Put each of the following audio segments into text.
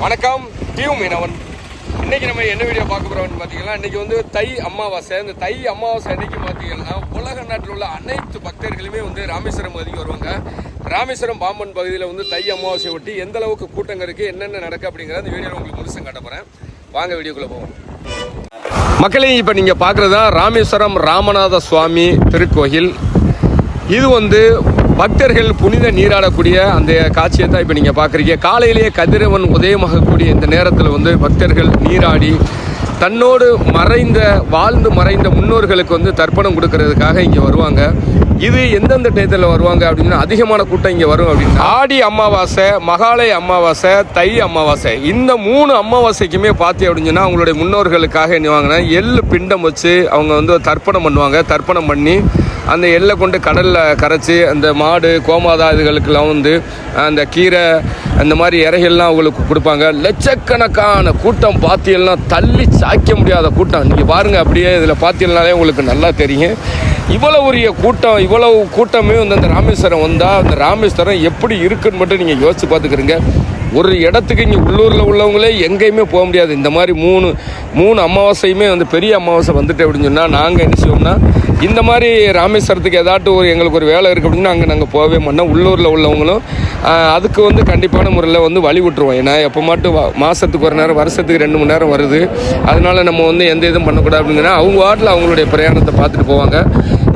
வணக்கம் டியூ மீனவன். இன்னைக்கு நம்ம என்ன வீடியோ பார்க்க போறோம்னு பார்த்தீங்கன்னா இன்னைக்கு வந்து தை அமாவாசை. இந்த தை அமாவாசை அன்னைக்கு பார்த்தீங்கன்னா உலக நாட்டில் உள்ள அனைத்து பக்தர்களுமே வந்து ராமேஸ்வரம் பகுதிக்கு வருவாங்க. ராமேஸ்வரம் பாம்பன் பகுதியில் வந்து தை அமாவாசை ஒட்டி எந்த அளவுக்கு கூட்டங்க இருக்கு என்னென்ன நடக்கு அப்படிங்கிறத அந்த வீடியோவில் உங்களுக்கு முழுசும் காட்ட வாங்க வீடியோக்குள்ள போவோம். மக்களே இப்போ நீங்கள் பார்க்குறது தான் ராமேஸ்வரம் ராமநாத சுவாமி திருக்கோயில். இது வந்து பக்தர்கள் புனித நீராடக்கூடிய அந்த காட்சியை தான் இப்போ நீங்கள் பார்க்குறீங்க. காலையிலேயே கதிரவன் உதயமாகக்கூடிய இந்த நேரத்தில் வந்து பக்தர்கள் நீராடி தன்னோடு மறைந்த வாழ்ந்து மறைந்த முன்னோர்களுக்கு வந்து தர்ப்பணம் கொடுக்கறதுக்காக இங்கே வருவாங்க. இது எந்தெந்த டயத்தில் வருவாங்க அப்படின்னா அதிகமான கூட்டம் இங்கே வரும் அப்படின்னா ஆடி அமாவாசை மகாலய அமாவாசை தை அமாவாசை. இந்த மூணு அமாவாசைக்குமே பார்த்து அப்படின்னா அவங்களுடைய முன்னோர்களுக்காக என்ன வாங்கினா எள்ளு பிண்டம் வச்சு அவங்க வந்து தர்ப்பணம் பண்ணுவாங்க. தர்ப்பணம் பண்ணி அந்த எள்ளை கொண்டு கடலில் கரைச்சி அந்த மாடு கோமாதா இதுகளுக்கெல்லாம் வந்து அந்த கீரை அந்த மாதிரி இறைகள்லாம் அவங்களுக்கு கொடுப்பாங்க. லட்சக்கணக்கான கூட்டம் பாத்தியெல்லாம் தள்ளி சாய்க்க முடியாத கூட்டம். நீங்கள் பாருங்கள் அப்படியே இதில் பாத்தியல்னாலே உங்களுக்கு நல்லா தெரியும். இவ்வளோ உரிய கூட்டம் இவ்வளவு கூட்டமே வந்து அந்த ராமேஸ்வரம் வந்தால் அந்த ராமேஸ்வரம் எப்படி இருக்குன்னு மட்டும் நீங்கள் யோசிச்சு பார்த்துக்கிறீங்க ஒரு இடத்துக்கு இங்கே உள்ளூரில் உள்ளவங்களே எங்கேயுமே போக முடியாது. இந்த மாதிரி மூணு மூணு அமாவாசையுமே வந்து பெரிய அமாவாசை வந்துட்டு அப்படின்னு சொன்னால் நாங்கள் என்ன செய்வோம்னா இந்த மாதிரி ராமேஸ்வரத்துக்கு ஏதாட்டும் ஒரு எங்களுக்கு ஒரு வேலை இருக்குது அப்படின்னா அங்கே நாங்கள் போகவே மாட்டோம். உள்ளூரில் உள்ளவங்களும் அதுக்கு வந்து கண்டிப்பான முறையில் வந்து வழி விட்டுருவோம். ஏன்னா எப்போ மட்டும் மாதத்துக்கு ஒரு நேரம் வருஷத்துக்கு ரெண்டு மணி நேரம் வருது. அதனால நம்ம வந்து எந்த இதுவும் பண்ணக்கூடாது அப்படிங்கன்னா அவங்க வாட்டில் அவங்களுடைய பிரயாணத்தை பார்த்துட்டு போவாங்க.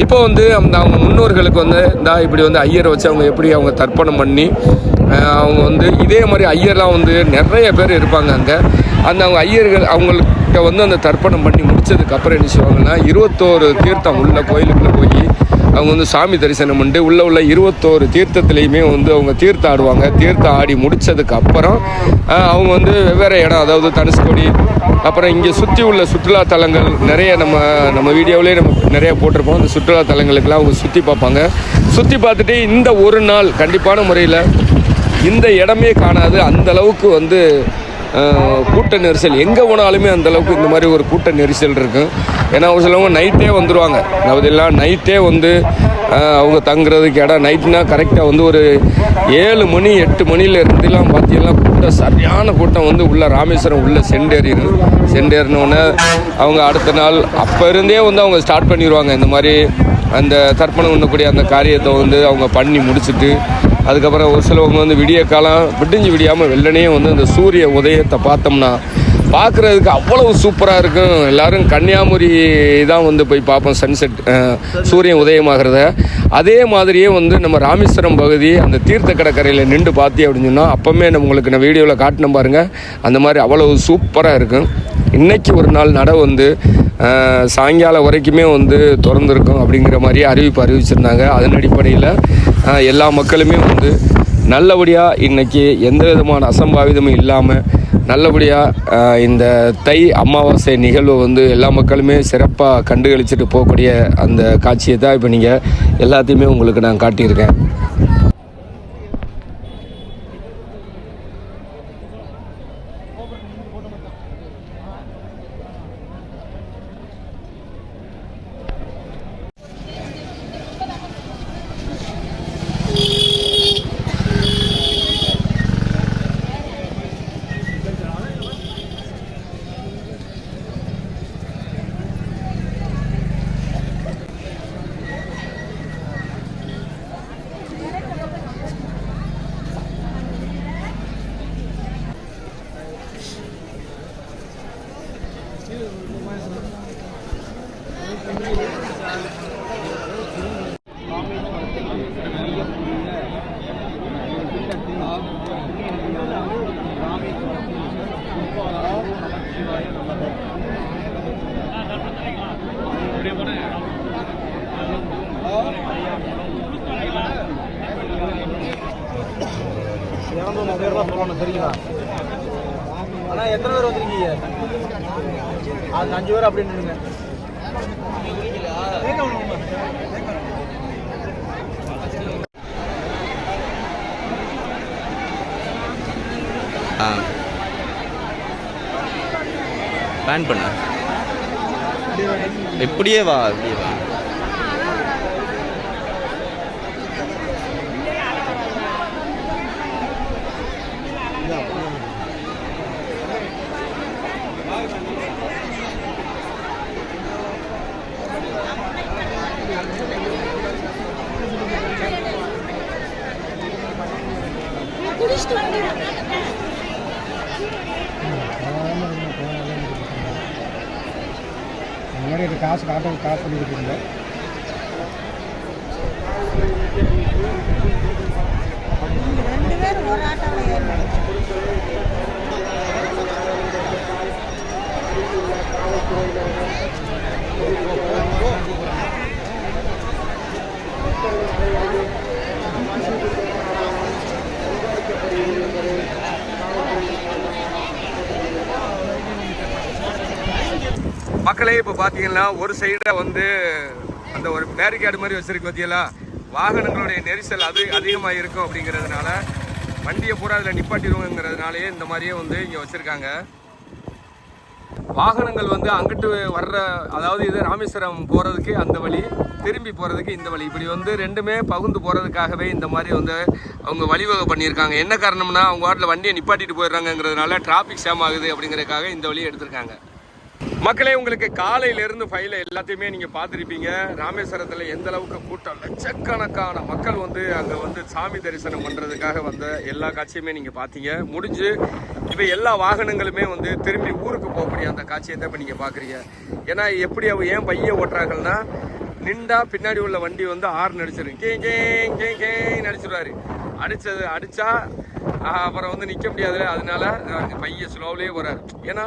இப்போ வந்து அந்த அவங்க முன்னோர்களுக்கு வந்து இந்த இப்படி வந்து ஐயரை வச்சு அவங்க எப்படி அவங்க தர்ப்பணம் பண்ணி அவங்க வந்து இதே மாதிரி ஐயர்லாம் வந்து நிறைய பேர் இருப்பாங்க அங்கே. அந்த அவங்க ஐயர்கள் அவங்கள்ட்ட வந்து அந்த தர்ப்பணம் பண்ணி முடித்ததுக்கப்புறம் என்ன செய்வாங்கன்னா இருபத்தோரு தீர்த்தம் உள்ள கோயிலுக்குள்ளே போய் அவங்க வந்து சாமி தரிசனம் பண்ணிட்டு உள்ள உள்ள இருபத்தோரு தீர்த்தத்துலேயுமே வந்து அவங்க தீர்த்தம் ஆடுவாங்க தீர்த்தம் ஆடி முடிச்சதுக்கு அப்புறம் அவங்க வந்து வெவ்வேறு இடம் அதாவது தனுஷ்கோடி அப்புறம் இங்கே சுற்றி உள்ள சுற்றுலா தலங்கள் நிறைய நம்ம நம்ம வீடியோவிலே நம்ம நிறைய போட்டிருப்போம். அந்த சுற்றுலா தலங்களுக்கெல்லாம் அவங்க சுற்றி பார்ப்பாங்க. சுற்றி பார்த்துட்டு இந்த ஒரு நாள் கண்டிப்பான முறையில் இந்த இடமே காணாது. அந்த அளவுக்கு வந்து கூட்ட நெரிசல். எங்கே போனாலுமே அந்த அளவுக்கு இந்த மாதிரி ஒரு கூட்ட நெரிசல் இருக்கும். ஏன்னா ஒரு சிலவங்க நைட்டே வந்துடுவாங்க அதாவது நைட்டே வந்து அவங்க தங்குறதுக்கு இடம். நைட்னா கரெக்டாக வந்து ஒரு ஏழு மணி எட்டு மணியில் இருந்துலாம் பார்த்தீங்கன்னா கூட்டம் சரியான கூட்டம் வந்து உள்ளே ராமேஸ்வரம் உள்ளே செண்டேறிடும் செண்டேறினோடனே அவங்க அடுத்த நாள் அப்போ இருந்தே வந்து அவங்க ஸ்டார்ட் பண்ணிடுவாங்க இந்த மாதிரி அந்த தர்ப்பணம் பண்ணக்கூடிய அந்த காரியத்தை வந்து அவங்க பண்ணி முடிச்சுட்டு அதுக்கப்புறம் ஒரு சிலவங்க வந்து விடிய காலம் விடிஞ்சு விடியாமல் வெள்ளனே வந்து அந்த சூரிய உதயத்தை பார்த்தோம்னா பார்க்குறதுக்கு அவ்வளவு சூப்பராக இருக்கும். எல்லாரும் கன்னியாகுமரி தான் வந்து போய் பார்ப்போம் சன்செட் சூரியன் உதயமாகிறத. அதே மாதிரியே வந்து நம்ம ராமேஸ்வரம் பகுதி அந்த தீர்த்த கடற்கரையில் நின்று பார்த்தி அப்படின்னு சொன்னால் அப்போவுமே நம்ம உங்களுக்கு நான் வீடியோவில் காட்டினோம் பாருங்கள் அந்த மாதிரி அவ்வளவு சூப்பராக இருக்கும். இன்றைக்கி ஒரு நாள் நட வந்து சாயங்காலம் வரைக்குமே வந்து திறந்துருக்கும் அப்படிங்கிற மாதிரி அறிவிப்பு அறிவிச்சிருந்தாங்க. அதன் அடிப்படையில் எல்லா மக்களுமே வந்து நல்லபடியாக இன்னைக்கு எந்த விதமான அசம்பாவிதமும் இல்லாமல் நல்லபடியாக இந்த தை அமாவாசை நிகழ்வை வந்து எல்லா மக்களுமே சிறப்பாக கண்டுகளிச்சிட்டு போகக்கூடிய அந்த காட்சியை தான் இப்போ நீங்கள் எல்லாத்தையுமே உங்களுக்கு நான் காட்டியிருக்கேன். Llegando a mover la. அண்ணா எத்தனை பேர் வந்திருக்கீங்க? அது அஞ்சு பேர் அப்படின்னு நின்றுங்க பேன் பண்ண. இப்படியே வா அப்படியே வா. முன்னாடி இது காசு காட்ட காசு பண்ணிக்கிட்டு இருந்தேன். ஒரு மக்களே இப்போ பார்த்தீங்கன்னா ஒரு சைடில் வந்து அந்த ஒரு பேரிகேடு மாதிரி வச்சிருக்கு பார்த்தீங்களா வாகனங்களுடைய நெரிசல் அது அதிகமாக இருக்கும் அப்படிங்கிறதுனால வண்டியை பூரா அதில் நிப்பாட்டிடுவோங்கிறதுனாலே இந்த மாதிரியே வந்து இங்கே வச்சுருக்காங்க. வாகனங்கள் வந்து அங்கிட்டு வர்ற அதாவது இது ராமேஸ்வரம் போகிறதுக்கு அந்த வழி திரும்பி போகிறதுக்கு இந்த வழி. இப்படி வந்து ரெண்டுமே பகுந்து போகிறதுக்காகவே இந்த மாதிரி வந்து அவங்க வழிவகை பண்ணியிருக்காங்க. என்ன காரணம்னா அவங்க வாட்டில் வண்டியை நிப்பாட்டிட்டு போயிடுறாங்கங்கிறதுனால டிராஃபிக் ஜாம் ஆகுது அப்படிங்கிறதுக்காக இந்த வழியை எடுத்திருக்காங்க. மக்களே உங்களுக்கு காலையிலேருந்து ஃபைல எல்லாத்தையுமே நீங்கள் பார்த்துருப்பீங்க ராமேஸ்வரத்தில் எந்த அளவுக்கு கூட்டம் லட்சக்கணக்கான மக்கள் வந்து அங்கே வந்து சாமி தரிசனம் பண்ணுறதுக்காக வந்த எல்லா காட்சியுமே நீங்கள் பார்த்தீங்க முடிஞ்சு இப்போ எல்லா வாகனங்களுமே வந்து திரும்பி ஊருக்கு போகக்கூடிய அந்த காட்சியை தான் இப்போ நீங்கள் பார்க்குறீங்க ஏன்னா எப்படி அவ ஏன் பைய ஓட்டுறாங்கன்னா நின்றா பின்னாடி உள்ள வண்டி வந்து ஆறு நடிச்சிடும் கே கே கே கே நடிச்சிடுவாரு அடித்தது அடித்தா அப்புறம் வந்து நிற்க முடியாதுல்ல அதனால அஹ், பையன் ஸ்லோவிலேயே வராரு ஏன்னா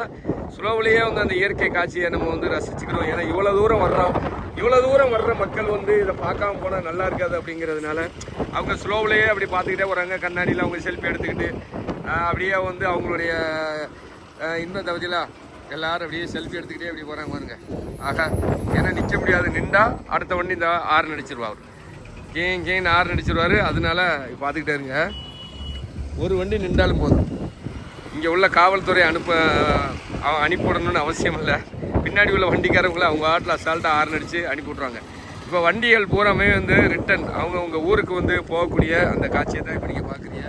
ஸ்லோவிலேயே வந்து அந்த இயற்கை காட்சியை நம்ம வந்து ரசிச்சுக்கிறோம். ஏன்னா இவ்வளோ தூரம் வர்றோம். இவ்வளோ தூரம் வர்ற மக்கள் வந்து இதை பார்க்காம போனால் நல்லா இருக்காது அப்படிங்கிறதுனால அவங்க ஸ்லோவிலேயே அப்படி பார்த்துக்கிட்டே வராங்க கண்ணாடியில் அவங்க செல்ஃபி எடுத்துக்கிட்டு அப்படியே வந்து அவங்களுடைய இன்னும் தவதிலா எல்லாரும் அப்படியே செல்ஃபி எடுத்துக்கிட்டே அப்படி போகிறாங்க பாருங்க. ஆகா ஏன்னா நிற்க முடியாது. நின்றா அடுத்த வண்டி இந்த ஆறு நடிச்சிருவா அவர். கேங் கேங் ஆறு நடிச்சிருவாரு. அதனால பார்த்துக்கிட்டே இருங்க. ஒரு வண்டி நின்றாலும் போதும். இங்கே உள்ள காவல்துறை அனுப்ப அனுப்பிவிடணும்னு அனுப்பி விடணும்னு அவசியம் இல்லை. பின்னாடி உள்ள வண்டிக்காரங்களை அவங்க ஆட்டில் அசால்ட்டாக ஆறு அடித்து அனுப்பி விட்ருவாங்க இப்போ வண்டிகள் பூராமே வந்து ரிட்டன் அவங்க ஊருக்கு வந்து போகக்கூடிய அந்த காட்சியை தான் இப்போ நீங்கள் பார்க்குறீங்க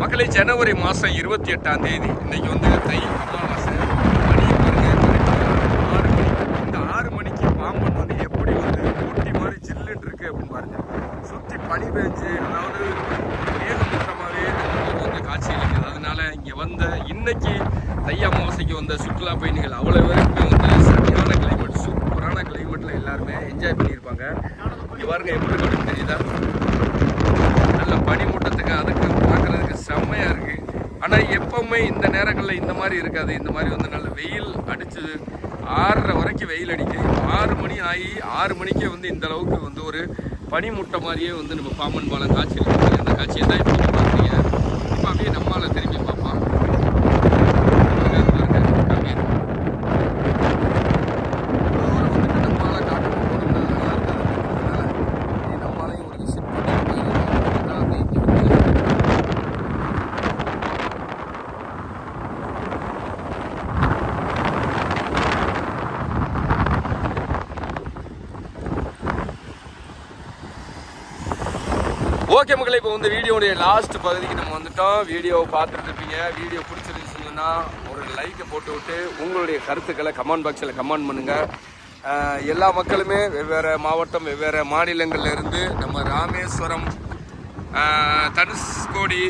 மக்களை ஜனவரி மாதம் இருபத்தி எட்டாம் தேதி இன்றைக்கி வந்து தை அமாவாசை மணி பாருங்க correct ஆ ஆறு மணி இந்த ஆறு மணிக்கு பாம்பன் வந்து எப்படி வந்து ஊட்டி மாதிரி ஜில்லுன்னு இருக்கு அப்படின்னு பாருங்க சுற்றி பனி பெஞ்சு அதாவது மேகமூட்டமாகவே வந்து காட்சி அளிக்குது இங்கே வந்த இன்னைக்கு தை அமாவாசைக்கு வந்த சுற்றுலா பயணிகள் அவ்வளோ பேருக்குமே வந்து சரியான கிளைமேட் சூப்பரான கிளைமேட்டில் எல்லாருமே என்ஜாய் பண்ணியிருப்பாங்க. இங்கே பாருங்க எப்படி இருக்கு தெரியுதா? நல்ல பனிமூட்டத்துக்கு அதுக்கு பார்க்குறதுக்கு செம்மையாக இருக்குது ஆனால் எப்பவுமே இந்த நேரங்களில் இந்த மாதிரி இருக்காது. இந்த மாதிரி வந்து நல்ல வெயில் அடிச்சு ஆறரை வரைக்கும் வெயில் அடிக்குது. ஆறு மணி ஆகி ஆறு மணிக்கே வந்து இந்த அளவுக்கு வந்து ஒரு பனிமுட்டை மாதிரியே வந்து நம்ம பாம்பன் பாலம் காட்சி இருக்கு அந்த காட்சியை தான் இப்போ பார்க்குறீங்க. இப்போ அப்படியே நம்மால தெரியும் பார்ப்போம் பாருங்க, பாருங்க, கம்மியா இருக்கு. தூரம் வந்துட்டு நம்மால காட்டணும் போனோம்னா நல்லா இருக்காது. அதனால அப்படியே நம்மாலையும் ஒரு visit பண்ணிட்டு அதான் அந்த இங்க வந்து ஓகே மக்களே இப்போ வந்து வீடியோடைய லாஸ்ட் பகுதிக்கு நம்ம வந்துட்டோம். வீடியோவை பார்த்துட்டு இருப்பீங்க. வீடியோ பிடிச்சிருந்துச்சுன்னா ஒரு லைக்கை போட்டு விட்டு உங்களுடைய கருத்துக்களை கமெண்ட் பாக்ஸில் கமெண்ட் பண்ணுங்கள் எல்லா மக்களுமே வெவ்வேறு மாவட்டம் வெவ்வேறு மாநிலங்கள்ல இருந்து நம்ம ராமேஸ்வரம் தனுஷ்கோடி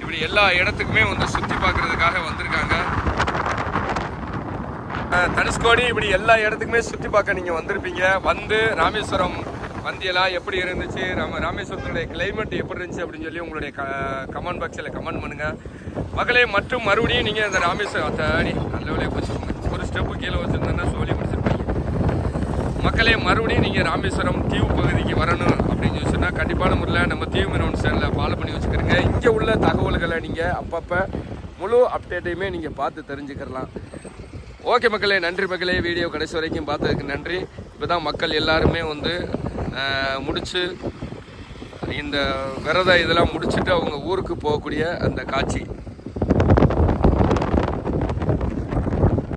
இப்படி எல்லா இடத்துக்குமே வந்து சுற்றி பார்க்குறதுக்காக வந்திருக்காங்க. தனுஷ்கோடி இப்படி எல்லா இடத்துக்குமே சுற்றி பார்க்க நீங்கள் வந்திருப்பீங்க. வந்து ராமேஸ்வரம் வந்தியெல்லாம் எப்படி இருந்துச்சு? நம்ம ராமேஸ்வரத்தினுடைய கிளைமேட் எப்படி இருந்துச்சு அப்படின்னு சொல்லி உங்களுடைய க கமெண்ட் பாக்ஸில் கமெண்ட் பண்ணுங்கள் மகளே மற்றும் மறுபடியும் நீங்கள் அந்த ராமேஸ்வரம் தாடி நல்ல வேலையை போச்சுக்கோங்க ஒரு ஸ்டெப்பு கீழே வச்சுருந்தேன்னா சொல்லி முடிச்சிருப்பீங்க. மக்களே மறுபடியும் நீங்கள் ராமேஸ்வரம் தீவு பகுதிக்கு வரணும் அப்படின்னு சொல்லி சொன்னால் கண்டிப்பான முறையில் நம்ம தீவு மீனவன் சேனலில் ஃபாலோ பண்ணி வச்சுக்கிறீங்க. இங்கே உள்ள தகவல்களை நீங்கள் அப்பப்போ முழு அப்டேட்டையுமே நீங்கள் பார்த்து தெரிஞ்சுக்கிறலாம். ஓகே மக்களே நன்றி மக்களே வீடியோ கடைசி வரைக்கும் பார்த்ததுக்கு நன்றி. இப்போ தான் மக்கள் எல்லாருமே வந்து முடித்து இந்த விரத இதெல்லாம் முடிச்சுட்டு அவங்க ஊருக்கு போகக்கூடிய அந்த காட்சி.